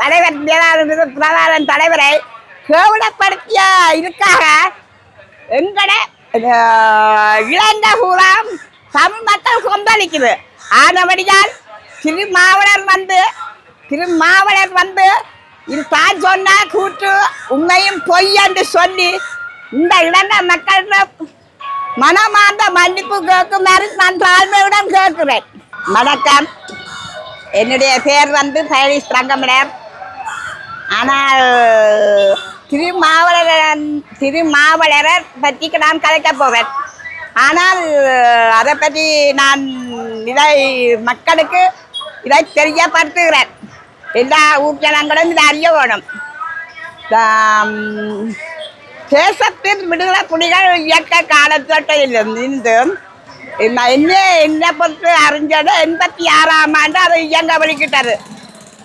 தலைவர் மேலாளர் பிரதான தலைவரை கேவலப்படுத்திய இதுக்காக எங்கட இழந்த பூராம் தமிழ் மக்கள் கொந்தளிக்குது. ஆனபடியால் திருமாவளர் வந்து திருமாவளர் வந்து இது தான் சொன்ன கூற்று உண்மையும் பொய் என்று சொல்லி இந்த இழந்த மக்கள் மனமார்ந்த மன்னிப்பு கேட்குமாறு நான் தாழ்மையுடன் கேட்கிறேன். வணக்கம். என்னுடைய பேர் வந்து சைலீஷ் தங்கமலர் ஆனால் திருமாவளர் திருமாவளரை பற்றி நான் கலைக்கப் போவேன். ஆனால் அதை பற்றி நான் இதை மக்களுக்கு இதை தெரியப்படுத்துகிறேன். எல்லா ஊர்ஜனங்களும் இதை அறிய வேணும். தேசத்தின் விடுதலை புலிகள் இயக்க காலத்தொட்டிலிருந்து என்ன என்னை பொறுத்து அறிஞ்சது எண்பத்தி ஆறாம் ஆண்டு அதை இயங்க வலிக்கிட்டாரு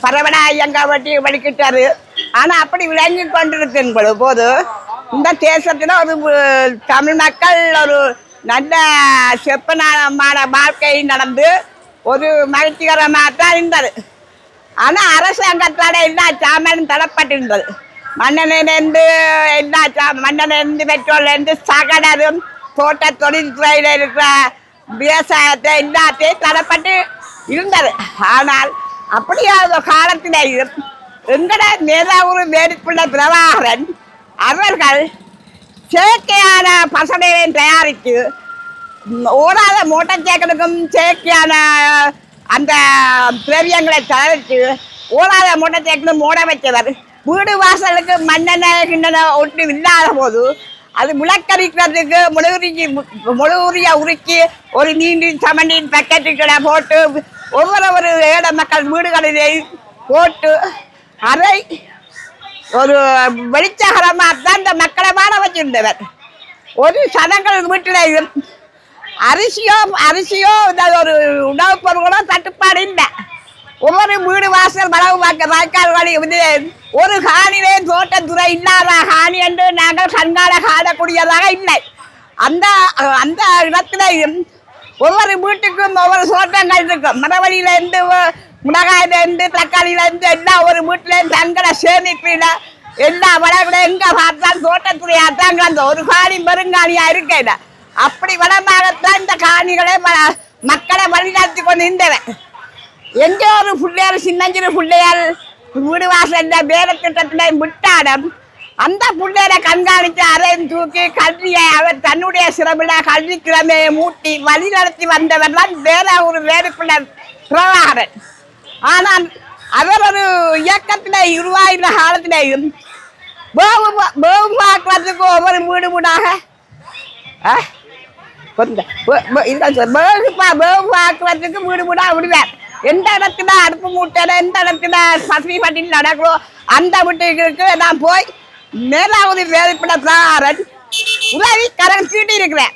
பரவடா இயங்க வட்டி வலிக்கிட்டாரு ஆனால் அப்படி விளங்கி கொண்டிருக்கும் போது இந்த தேசத்தில் ஒரு தமிழ் மக்கள் ஒரு நல்ல செப்பனமான வாழ்க்கை நடந்து ஒரு மகிழ்ச்சிகரமாக தான் இருந்தது. ஆனால் அரசாங்கத்தால் எல்லா சாமானும் தடப்பட்டிருந்தது. மன்னனிலிருந்து எல்லா சா மன்னனிலிருந்து பெட்ரோல்லேருந்து சகடரும் தோட்ட தொழில்துறையில் இருக்கிற விவசாயத்தை எல்லாத்தையும் தரப்பட்டு இருந்தது. ஆனால் அப்படியாத காலத்தில் எங்கட நேதாவூர் வேடிப்புள்ள பிரபாகரன் அவர்கள் செயற்கையான பசலையை தயாரித்து ஓடாத மோட்டார் சைக்கிளுக்கும் செயற்கையான அந்த திரவியங்களை தயாரித்து ஓடாத மோட்டார் சைக்கிளும் ஓட வைத்தவர். வீடு வாசலுக்கு மண்ணெண்ணெய் கிண்ணெண்ணெய் ஒட்டு இல்லாத போது அது முளக்கரிக்கிறதுக்கு முழுகுறிஞ்சி முழுகுறியா உருக்கி ஒரு நீண்டின் சமண்டின் பக்கெட்டுகளை போட்டு ஒவ்வொரு ஒரு ஏழ மக்கள் வீடுகளிலே போட்டு அதை ஒரு வெளிச்சகரமாக தான் இந்த மக்களை வாழ வச்சிருந்தவர். ஒரு சனங்கள் வீட்டிலையும் அரிசியோ அரிசியோ இந்த ஒரு உணவுப் பொருள்களோ தட்டுப்பாடு இல்லை ஒவ்வொரு வீடு வாசல் வளவு வாக்க வாய்க்கால் வழி வந்து ஒரு காணிலே தோட்டத்துறை இல்லாத காணி என்று நாங்கள் கண்காண காணக்கூடியதாக இல்லை. அந்த அந்த இடத்துல ஒவ்வொரு வீட்டுக்கும் ஒவ்வொரு தோட்டங்கள் இருக்கும். மரவழியிலேருந்து மிளகாயிலேருந்து தக்காளியிலேருந்து எல்லாம் ஒரு வீட்டிலேருந்து தங்களை சேமிப்பில் எல்லா வளங்களும் எங்கே பார்த்தாலும் தோட்டத்துறையாக தாங்க அந்த ஒரு காணி பெருங்காணியாக இருக்கேன் அப்படி வளமாகத்தான் இந்த காணிகளை மக்களை வழிநடத்தி கொண்டு இருந்தவன் எங்கே ஒரு பிள்ளையார் சின்னஞ்சிறு பிள்ளையார் வீடு வாசல்ல வேலை திட்டத்தில் விட்டாடம் அந்த பிள்ளையரை கண்காணித்து அறையும் தூக்கி கல்வியை அவர் தன்னுடைய சிறப்பில் கல்வி கிழமையை மூட்டி வழி நடத்தி வந்தவர் தான் வேற ஒரு வேறு பிள்ளை பிரபாகரன் ஆனால் அவர் ஒரு இயக்கத்தில் உருவாகிற காலத்திலேயும் வேவு வேவு பார்க்கறதுக்கு ஒவ்வொரு வீடு வீடாக ஆ? கொஞ்சம் வே- இதுதான் பார்க்கறதுக்கு வீடு வீடாக விடுவார் எந்த இடத்துல அடுப்பு மூட்டையில எந்த இடத்துல சசி பட்டியல் நடக்கிறோ அந்த வீட்டுக்கு நான் போய் மேலாவது வேலைப்படத்தாரன் உதவி கரன் சீட்டி இருக்கிறேன்.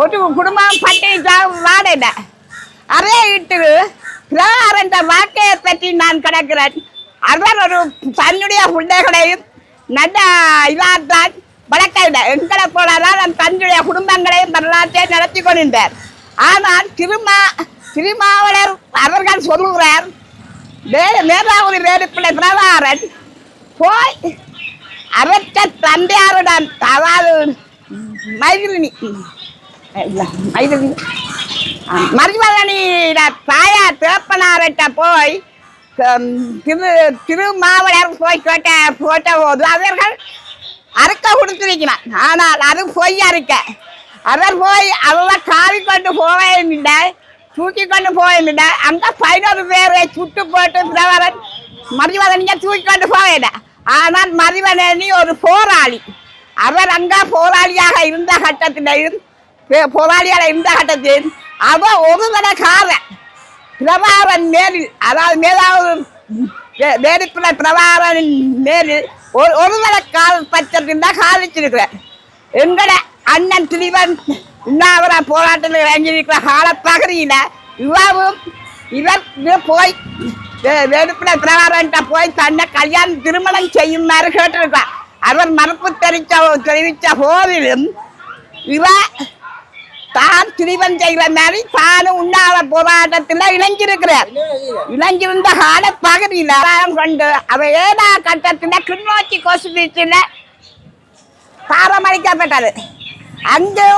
ஒரு குடும்பம் பட்டினி வாடகை அதே வீட்டுக்கு பிரகாரந்த வாழ்க்கையை பற்றி நான் கிடக்கிறேன். அவர் ஒரு தன்னுடைய பிள்ளைகளையும் நல்ல இதாத்தான் வழக்கையில். எங்களை போலதான் தன்னுடைய குடும்பங்களையும் வரலாற்றை நடத்தி கொண்டிருந்தார். ஆனால் திருமா திருமாவளர் அவர்கள் சொல்லுகிறார். வேதாவதி மேலாவது வேறுப்பிள்ளை பிரபாகரன் போய் அவற்ற தந்தையாருடன் அதாவது மைதிலினி இல்ல, மைதிலினி மருமகனிட தாயா தேப்பனார்கிட்ட போய் திரு திருமாவளர் போய் கேட்ட போட்ட போது அவர்கள் அறுக்க கொடுத்துருக்கிறான் ஆனால் அது பொய் அறுக்க அவர் போய் அவளை காவி கொண்டு போவேன் இல்லை. தூக்கி கொண்டு போவேன் இல்லை அங்கே பதினோரு பேரை சுட்டு போட்டு பிரபலன் மதிவதனியை தூக்கி கொண்டு போவேன் ஆனால் மதிவதனி ஒரு போராளி. அவர் அங்கே போராளியாக இருந்த கட்டத்திலையும் பே- போராளியாக இருந்த கட்டத்தில் அவன் ஒரு காரன் பிரபாரன் மேலில் அதாவது மேலாவது வேடிப்புல பிரபாகரன் மேலில் ஒரு ஒரு தடவை கால் பச்சத்தில் தான் காலிச்சிருக்கிறேன் எங்கட அண்ணன் திரிவன் இன்னாவரா போராட்டத்தில் இறங்கியிருக்கிற கால பகுதியில் இவாவும் இவர் போய் வே- வேடுப்புல பிரகாரன்ட்ட போய் தன்னை கல்யாணம் திருமணம் செய்யுமாறு கேட்டிருக்கார் அவர் மறுப்பு தெரிவித்த தெரிவித்த போதிலும் இவ தான் திரிவன் செய்கிற மாதிரி தானும் உண்ணாத போராட்டத்தில் இணைஞ்சிருக்கிறார். இணைஞ்சிருந்த கால பகுதியில் கொண்டு அவர் ஏதா கட்டத்தில் கிண்ணோச்சி கொசுவீச்சில் பாரமளிக்கப்பட்டது. அங்கு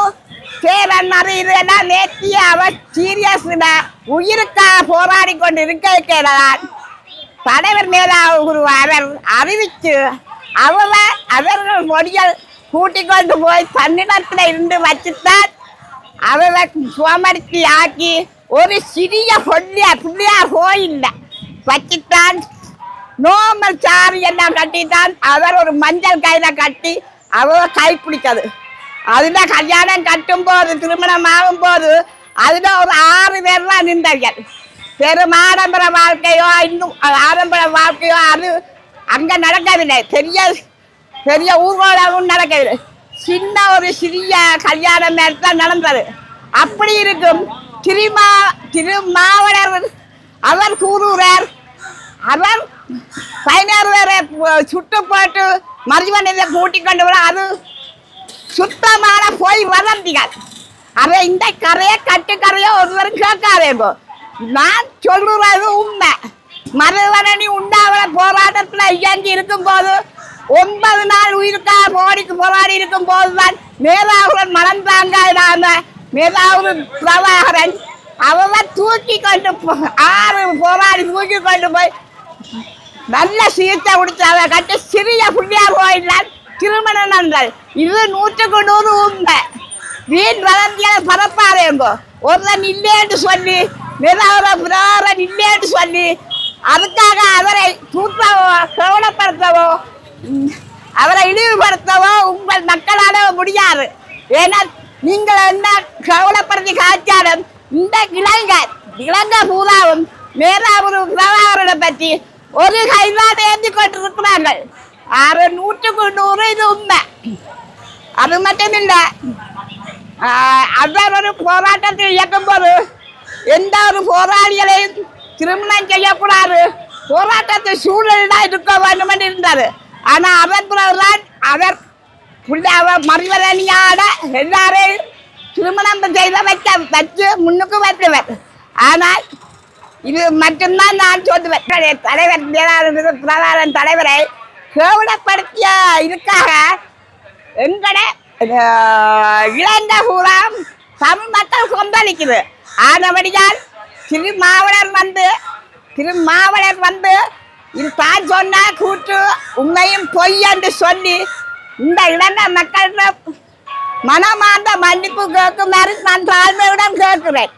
சேரன் அறியலாம் நேற்றி அவர் சீரியஸ்ல உயிருக்காக போராடி கொண்டு இருக்கிறார் தலைவர் மேலாக ஒரு அவர் அறிவிச்சு அவரை அவர்கள் மொழிகள் கூட்டி கொண்டு போய் தன்னிடத்தில் இருந்து வச்சுத்தான் அவரை சுவமர்த்தி ஆக்கி ஒரு சிறிய பொல்லியா பிள்ளையார் கோயில்ல வச்சுத்தான். நோமல் சாரி எல்லாம் கட்டித்தான். அவர் ஒரு மஞ்சள் கையில் கட்டி அவரை கை அதுதான் கல்யாணம் கட்டும் போது திருமணம் ஆகும் போது அதுதான் ஒரு ஆறு பேர் தான் நின்றார்கள் பெரும் ஆடம்பர வாழ்க்கையோ இன்னும் ஆடம்பர வாழ்க்கையோ அது அங்கே நடக்கவில்லை பெரிய பெரிய ஊர்வலமும் நடக்கவில்லை சின்ன ஒரு சிறிய கல்யாணம் மாதிரி தான் நடந்தது அப்படி இருக்கும் திருமா திருமாவளர் அவர் கூறுகிறார் அவர் பதினாறு பேரை சுட்டு போட்டு மருஜமனையில் கூட்டிக் கொண்டு வர அது சுத்தமான போய் வதந்திகள். அதை இந்த கரையை கட்டுக்கரையோ ஒருவரும் கேட்காதேங்கோ நான் சொல்லுறது உண்மை. மறுவரணி உண்டாவத போராட்டத்தில் இயங்கி இருக்கும் போது ஒன்பது நாள் உயிருக்காக போடிக்கு போராடி இருக்கும் போதுதான் மேதாவுடன் மலர்ந்தாங்க மேதாவு பிரபாகரன் அவன் தூக்கி கொண்டு போ- ஆறு போராடி தூக்கி கொண்டு போய் நல்ல சிகிச்சை கொடுத்து அதை கட்டி சிறிய புள்ளியார் கோயிலால் திருமணம் நடந்தது இது நூற்றுக்கு நூறு உண்மை. வீண் வதந்திகளை பரப்பாதேங்கோ ஒருத்தன் இல்லைன்னு சொல்லி நிலவர புரோரன் இல்லைன்னு சொல்லி அதுக்காக அவரை தூக்கவோ கவனப்படுத்தவோ அவரை இழிவுபடுத்தவோ உங்கள் மக்களால முடியாது. ஏன்னா நீங்கள் என்ன கவலைப்படுத்தி காய்ச்சாலும் இந்த இளைஞர் இளங்க பூதாவும் மேலாவது பிரபாகரனை பற்றி ஒரு கைதான் ஏந்தி கொண்டிருக்கிறார்கள். ஆறு நூற்றுக்கு நூறு இது உண்மை அது மட்டும் இல்லை அவர் ஒரு போராட்டத்தை இயக்கும் போது எந்த ஒரு போராளிகளையும் திருமணம் செய்யக்கூடாது போராட்டத்தில் சூழல் தான் இருக்க வேண்டும் என்று இருந்தார் ஆனால் அவர் பிறகுதான் அவர் அவர் மறிவரணியாட எல்லாரையும் திருமணம் செய்த வைக்க வச்சு முன்னுக்கு வைத்தவர் ஆனால் இது மட்டும்தான் நான் சொல்லுவேன் தலைவர் ஜெயலலிதா பிரதான தலைவரை கேவலப்படுத்திய இதுக்காக எங்கட இளந்த பூராம் தமிழ் மக்கள் கொந்தளிக்குது. ஆனபடியால் திருமாவளர் வந்து திருமாவளர் வந்து இது தான் சொன்னா கூற்று உண்மையும் பொய் என்று சொல்லி இந்த இழந்த மக்கள் மனமார்ந்த மன்னிப்பு கேட்குமாறு நான் தாழ்மையுடன் கேட்கிறேன்.